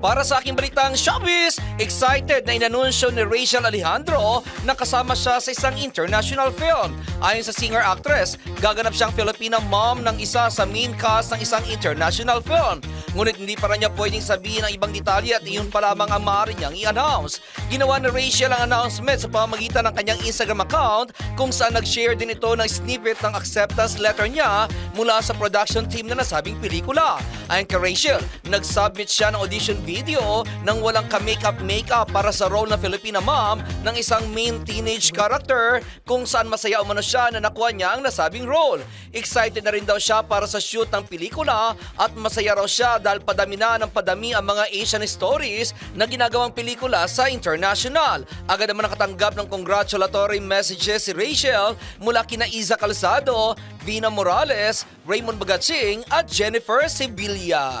Para sa aking balitang showbiz, excited na inanunsyo ni Rachel Alejandro na kasama siya sa isang international film. Ayon sa singer-actress, gaganap siyang Filipina mom ng isa sa main cast ng isang international film. Ngunit hindi pa rin niya pwedeng sabihin ang ibang detalye at iyon pa lamang ang maaari niyang i-announce. Ginawa ni Rachel ang announcement sa pamamagitan ng kanyang Instagram account kung saan nag-share din ito ng snippet ng acceptance letter niya mula sa production team na nasabing pelikula. Ayon kay Rachel, nag-submit siya ng audition video nang walang ka-makeup makeup para sa role na Filipina mom ng isang main teenage character kung saan masaya umano siya na nakuha niya ang nasabing role. Excited na rin daw siya para sa shoot ng pelikula at masaya raw siya dahil padami na ng padami ang mga Asian stories na ginagawang pelikula sa international. Agad naman nakatanggap ng congratulatory messages si Rachel mula kina Iza Calzado, Vina Morales, Raymond Bagatsing at Jennifer Sevilla.